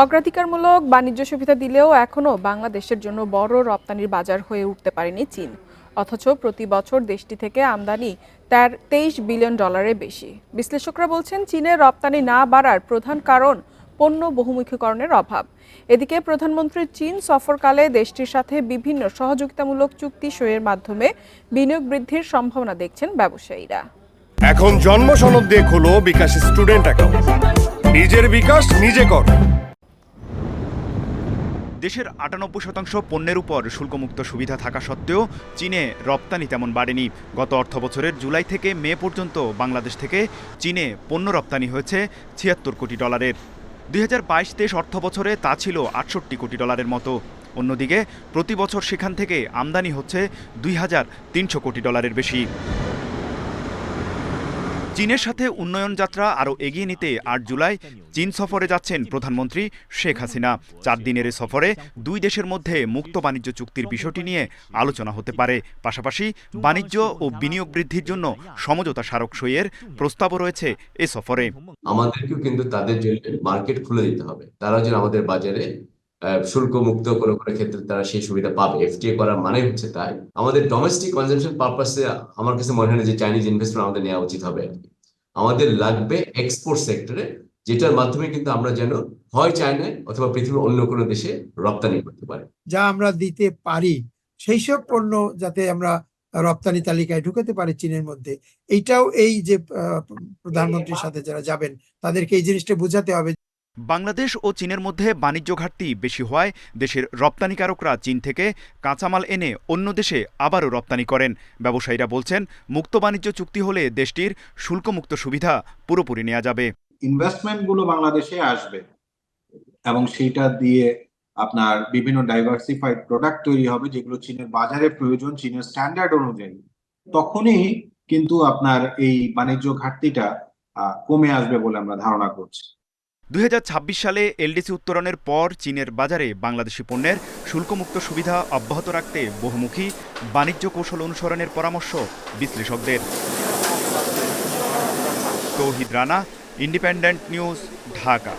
অগ্রাধিকারমূলক বাণিজ্য সুবিধা দিলেও এখনও বাংলাদেশের জন্য বড় রপ্তানির বাজার হয়ে উঠতে পারেনি চীন। অথচ প্রতি বছর দেশটি থেকে আমদানি তার, তেইশ বিলিয়ন ডলারের বেশি। বিশ্লেষকরা বলছেন, চীনের রপ্তানি না বাড়ার প্রধান কারণ পণ্য বহুমুখীকরণের অভাব। এদিকে প্রধানমন্ত্রীর চীন সফরকালে দেশটির সাথে বিভিন্ন সহযোগিতামূলক চুক্তি সইয়ের মাধ্যমে বিনিয়োগ বৃদ্ধির সম্ভাবনা দেখছেন ব্যবসায়ীরা। এখন জন্ম সনদ দিয়ে খোলো বিকাশ স্টুডেন্ট অ্যাকাউন্ট। নিজের বিকাশ নিজে কর। দেশের আটানব্বই শতাংশ পণ্যের উপর শুল্কমুক্ত সুবিধা থাকা সত্ত্বেও চীনে রপ্তানি তেমন বাড়েনি। গত অর্থ বছরের জুলাই থেকে মে পর্যন্ত বাংলাদেশ থেকে চীনে পণ্য রপ্তানি হয়েছে ছিয়াত্তর কোটি ডলারের। দুই হাজার বাইশ তেইশ অর্থ বছরে তা ছিল আটষট্টি কোটি ডলারের মতো। অন্যদিকে প্রতি বছর সেখান থেকে আমদানি হচ্ছে দুই হাজার তিনশো কোটি ডলারের বেশি। চীনের সাথে উন্নয়ন যাত্রা আরও এগিয়ে নিতে আট জুলাই চীন সফরে যাচ্ছেন প্রধানমন্ত্রী শেখ হাসিনা। চার দিনের এ সফরে দুই দেশের মধ্যে মুক্ত বাণিজ্য চুক্তির বিষয়টি নিয়ে আলোচনা হতে পারে। পাশাপাশি বাণিজ্য ও বিনিয়োগ বৃদ্ধির জন্য সমঝোতা স্মারক সইয়ের প্রস্তাবও রয়েছে এ সফরে। আমাদেরকেও কিন্তু তাদের মার্কেট খুলে দিতে হবে। তারা যেন আমাদের বাজারে আহ, শুল্ক মুক্ত কোনো কোনো ক্ষেত্রে তারা সেই সুবিধা পাবে। এফটিএ করার মানে হচ্ছে তাই। আমাদের ডোমেস্টিক কনজাম্পশন পারপাসে আমার কাছে মনে হয় না যে চাইনিজ ইনভেস্টমেন্ট আমাদের নেওয়া উচিত হবে। আমাদের লাগবে এক্সপোর্ট সেক্টরে যেটার মাধ্যমে কিন্তু আমরা যেন হয় চায়নায় অথবা পৃথিবীর অন্য কোনো দেশে রপ্তানি করতে পারি। যা আমরা দিতে পারি সেই সব পণ্য যাতে আমরা রপ্তানি তালিকায় ঢুকাতে পারি চীনের মধ্যে। এইটাও এই যে প্রধানমন্ত্রীর সাথে যারা যাবেন তাদেরকে এই জিনিসটা বোঝাতে হবে। বাংলাদেশ ও চীনের মধ্যে বাণিজ্য ঘাটতি বেশি হওয়ায় দেশের রপ্তানিকারকরা চীন থেকে কাঁচামাল এনে অন্য দেশে আবারও রপ্তানি করেন। ব্যবসায়ীরা বলছেন, মুক্ত বাণিজ্য চুক্তি হলে দেশটির শুল্কমুক্ত সুবিধা পুরোপুরি নেওয়া যাবে। ইনভেস্টমেন্টগুলো বাংলাদেশে আসবে এবং সেইটা দিয়ে আপনার বিভিন্ন ডাইভার্সিফাইড প্রোডাক্ট তৈরি হবে, যেগুলো চীনের বাজারে প্রয়োজন, চীনের স্ট্যান্ডার্ড অনুযায়ী। তখনই কিন্তু আপনার এই বাণিজ্য ঘাটতিটা কমে আসবে বলে আমরা ধারণা করছি। দু হাজার ছাব্বিশ সালে এলডিসি উত্তরণের পর চীনের বাজারে বাংলাদেশি পণ্যের শুল্কমুক্ত সুবিধা অব্যাহত রাখতে বহুমুখী বাণিজ্য কৌশল অনুসরণের পরামর্শ বিশ্লেষকদের। Touhid Rana, Independent News, Dhaka.